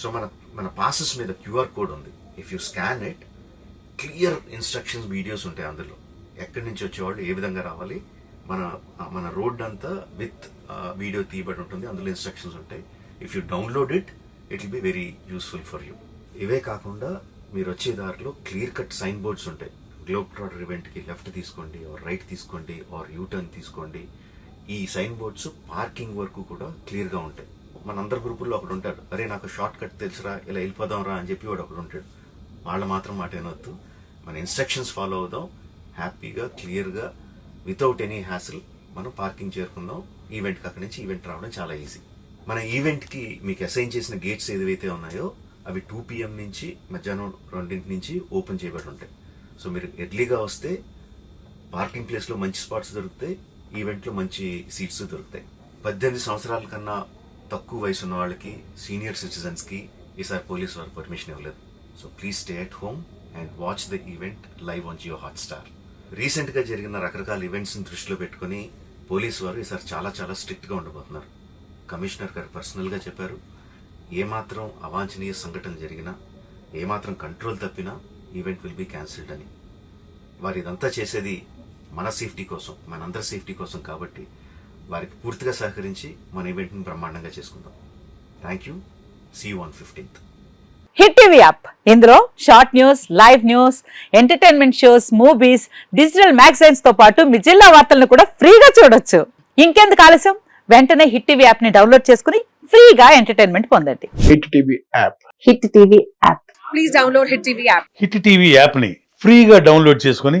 So మన మన passes మీద క్యూఆర్ కోడ్ ఉంది. If you scan it clear instructions videos ఉంటాయి అందులో. ఎక్కడి నుంచి వచ్చేవాళ్ళు ఏ విధంగా రావాలి మన మన రోడ్ అంతా విత్ వీడియో తీయబడి ఉంటుంది అందులో ఇన్స్ట్రక్షన్స్ ఉంటాయి. If you download it it will be very useful for you ఇవే కాకుండా మీరు వచ్చే దారిలో క్లియర్ కట్ సైన్ బోర్డ్స్ ఉంటాయి గ్లోబ్ ట్రాటర్ ఈవెంట్కి లెఫ్ట్ తీసుకోండి ఆర్ రైట్ తీసుకోండి ఆర్ యూటర్న్ తీసుకోండి. ఈ సైన్ బోర్డ్స్ పార్కింగ్ వరకు కూడా క్లియర్గా ఉంటాయి. మన అందరి గ్రూపుల్లో ఒకడు ఉంటాడు. అరే నాకు షార్ట్ కట్ తెలుసురా ఇలా వెళ్ళిపోదాం రా అని చెప్పి వాడు ఒకడు ఉంటాడు. వాళ్ళ మాత్రం మాట వినొద్దు. మన ఇన్స్ట్రక్షన్స్ ఫాలో అవుదాం. హ్యాపీగా క్లియర్గా వితౌట్ ఎనీ హ్యాసిల్ మనం పార్కింగ్ చేరుకుందాం. ఈవెంట్కి అక్కడి నుంచి ఈవెంట్ రావడం చాలా ఈజీ. మన ఈవెంట్కి మీకు అసైన్ చేసిన గేట్స్ ఏదైతే ఉన్నాయో అవి టూ పిఎం నుంచి మధ్యాహ్నం రెండింటి నుంచి ఓపెన్ చేయబడి ఉంటాయి. సో మీరు ఎర్లీగా వస్తే పార్కింగ్ ప్లేస్లో మంచి స్పాట్స్ దొరుకుతాయి. ఈవెంట్లో మంచి సీట్స్ దొరుకుతాయి. పద్దెనిమిది సంవత్సరాల కన్నా తక్కువ వయసు ఉన్న వాళ్ళకి సీనియర్ సిటిజన్స్కి ఈసారి పోలీస్ వారు పర్మిషన్ ఇవ్వలేదు. So please stay at home and watch the event live on Jio Hotstar రీసెంట్గా జరిగిన రకరకాల ఈవెంట్స్ని దృష్టిలో పెట్టుకుని పోలీసు వారు ఈసారి చాలా చాలా స్ట్రిక్ట్గా ఉండబోతున్నారు. కమిషనర్ గారు పర్సనల్గా చెప్పారు ఏమాత్రం అవాంఛనీయ సంఘటన జరిగినా ఏమాత్రం కంట్రోల్ తప్పినా ఈవెంట్ విల్ బీ క్యాన్సిల్డ్ అని. వారు ఇదంతా చేసేది మన సేఫ్టీ కోసం మనందరి సేఫ్టీ కోసం కాబట్టి వారికి పూర్తిగా సహకరించి మన ఈవెంట్ని బ్రహ్మాండంగా చేసుకుందాం. Thank you see one fifteenth hit TV app ఇందులో short news live news entertainment shows movies digital మ్యాగజైన్స్తో పాటు మీ జిల్లా వార్తలను కూడా ఫ్రీగా చూడొచ్చు. ఇంకెందుకు ఆలస్యం? వెంటనే హిట్ టీవీ యాప్ని డౌన్లోడ్ చేసుకుని ఫ్రీగా ఎంటర్టైన్మెంట్ పొందండి. Hit TV app hit TV app please download Hit TV app. Hit TV యాప్ని ఫ్రీగా డౌన్లోడ్ చేసుకొని